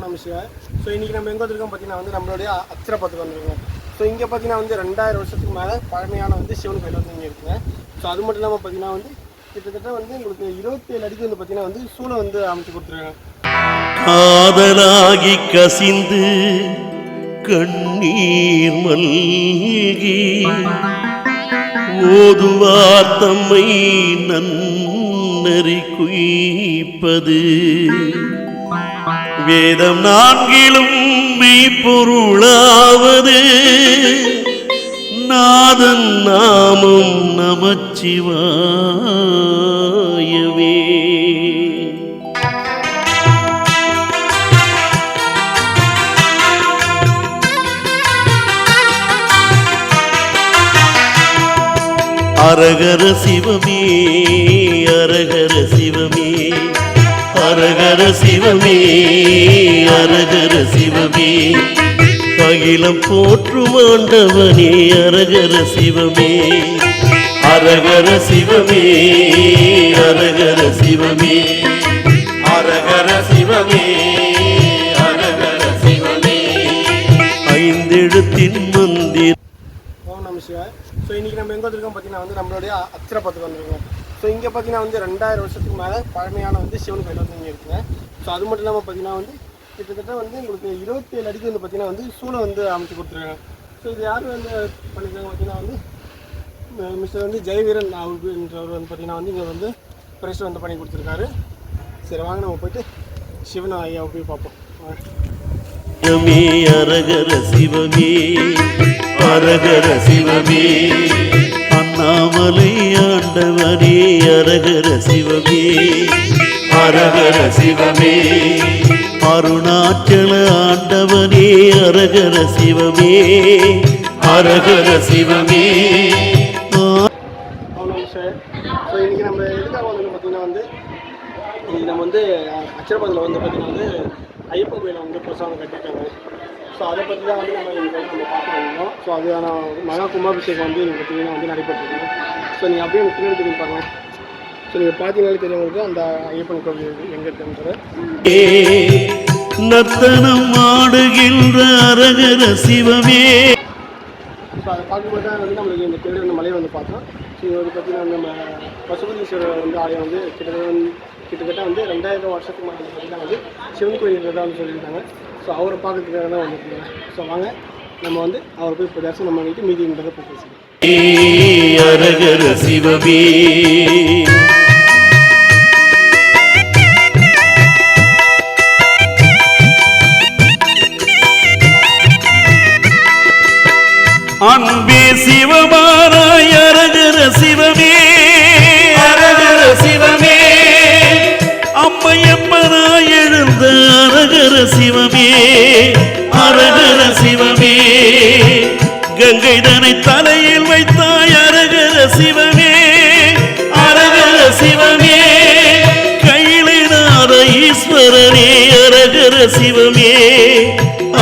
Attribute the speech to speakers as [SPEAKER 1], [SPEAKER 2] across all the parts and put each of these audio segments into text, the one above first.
[SPEAKER 1] ஓம் நம சிவாய் ஸோ இன்றைக்கி நம்ம எங்கே வந்திருக்கோம் பார்த்தீங்கன்னா வந்து நம்மளுடைய அத்திரப்பத்துக்கு வந்திருக்கோம். ஸோ இங்கே பார்த்தீங்கன்னா வந்து ரெண்டாயிரம் வருஷத்துக்கு மேலே பழமையான வந்து சிவன் கோயில் வந்து இங்கே இருக்குங்க. ஸோ அது மட்டும் இல்லாமல் பார்த்தீங்கன்னா வந்து கிட்டத்தட்ட வந்து உங்களுக்கு இருபத்தேழு அடிக்கு வந்து பார்த்தீங்கன்னா வந்து சூளை வந்து அமைச்சு கொடுத்துருக்காங்க.
[SPEAKER 2] காதலாகி கசிந்து கண்ணீர் மல்கி ஓதுவார் தம்மை நன்னறி குய்ப்பது. வேதம் நான்கிலும் மெய்ப்பொருளாவது. நாதன் நாமம் நமச்சிவாயவே. அரகர சிவமே அரகர சிவமே. அரகர சிவமே அரகர சிவமே. அகிலம் போற்றும் ஆண்டவனே அரகர சிவமே. அரகர சிவமே அரகர சிவமே. அரகர சிவமே அரகர சிவமே. ஐந்தெழுத்தின் மந்திர
[SPEAKER 1] ஓம் நம சிவாய். ஸோ இன்றைக்கி நம்ம எங்கே வந்திருக்கோம் பார்த்தீங்கன்னா வந்து நம்மளுடைய அத்திரப்பத்துக்கு வந்திருக்கோம். ஸோ இங்கே பார்த்தீங்கன்னா வந்து ரெண்டாயிரம் வருஷத்துக்கு மேலே பழமையான வந்து சிவன் கோயில் வந்து இங்கே இருக்குங்க. ஸோ அது மட்டும் இல்லாமல் பார்த்தீங்கன்னா வந்து கிட்டத்தட்ட வந்து உங்களுக்கு இருபத்தேழு அடிக்கு வந்து பார்த்தீங்கன்னா வந்து சூளை வந்து அமைச்சு கொடுத்துருக்காங்க. ஸோ இது யார் வந்து பண்ணியிருக்காங்க பார்த்தீங்கன்னா வந்து மிஸ்டர் வந்து ஜெயவீரன் அவருன்றவர் வந்து பார்த்தீங்கன்னா வந்து இங்கே வந்து ப்ரெஸ் வந்து பண்ணி கொடுத்துருக்காரு. சரி வாங்க நம்ம போயிட்டு சிவன் ஐயாவை போய் பார்ப்போம்.
[SPEAKER 2] அரகர சிவமே அரகர சிவமே. அண்ணாமலை ஆண்டவனே அரகர சிவமே. அரகர சிவமே. அருணாச்சல ஆண்டவனே அரகர சிவமே. அரகர சிவமே.
[SPEAKER 1] ஸோ இன்றைக்கி நம்ம எதுக்காக வந்து பார்த்தீங்கன்னா வந்து இன்னைக்கு நம்ம வந்து அச்சரபதில் வந்து பார்த்திங்கன்னா வந்து ஐயப்பன் கோயிலை வந்து புதுசாக கட்டியிருக்காங்க. ஸோ அதை பற்றி தான் வந்து நம்ம இன்னைக்கு வந்து நம்ம பார்க்க வந்தோம் ஸோ அதுக்கான மகா கும்பாபிஷேகம் வந்து இன்னைக்கு பார்த்தீங்கன்னா வந்து நடைபெற்றிருக்கு ஸோ நீங்கள் அப்படியே எனக்கு பின்னாடி தெரியும் பாருங்க. ஸோ நீங்கள் பார்த்தீங்கன்னாலே தெரியும் உங்களுக்கு அந்த ஐயப்பன் கோவில் எங்கே இருக்குன்றது
[SPEAKER 2] நர்த்தனம் ஆடுகின்ற அரகர சிவமே.
[SPEAKER 1] ஸோ அதை பார்க்கும்போது தான் வந்து நம்மளுக்கு இந்த தேடி வந்து மலையை வந்து பார்த்தோம். ஸோ இது வந்து பார்த்தீங்கன்னா நம்ம பசுபதீஸ்வரர் வந்து ஆலயம் வந்து கிட்டத்தட்ட வந்து- கிட்டத்தட்ட வந்து ரெண்டாயிரம் வருஷத்துக்கு வந்து பார்த்தீங்கன்னா வந்து சிவன் கோயில் இருக்கிறதா வந்து சொல்லியிருக்காங்க. ஸோ அவரை பார்க்கறதுக்காக தான் வந்துருக்காங்க ஸோ வாங்க. நம்ம வந்து அவரை போய் இப்போ தரிசனம் பண்ணிட்டு மீதின்றதை போய் பேசுகிறோம்
[SPEAKER 2] அரகர சிவமே அன்பே சிவமாராய் அரகர சிவமே அரகர சிவமே அம்மையப்பனாய் எழுந்த அரகர சிவமே அரகர சிவமே. கங்கை தனை தலையில் வைத்தாய் அரகர சிவமே அரகர சிவமே. கையிலாத ஈஸ்வரனே அரகர சிவமே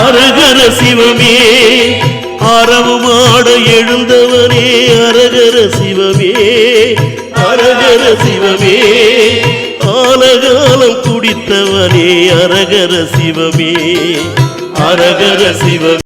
[SPEAKER 2] அரகர சிவமே. அறவுமாட எழுந்தவனே அரகர சிவமே அரகர சிவமே. பிடித்தவனே அரகர சிவமே அரகர சிவமே.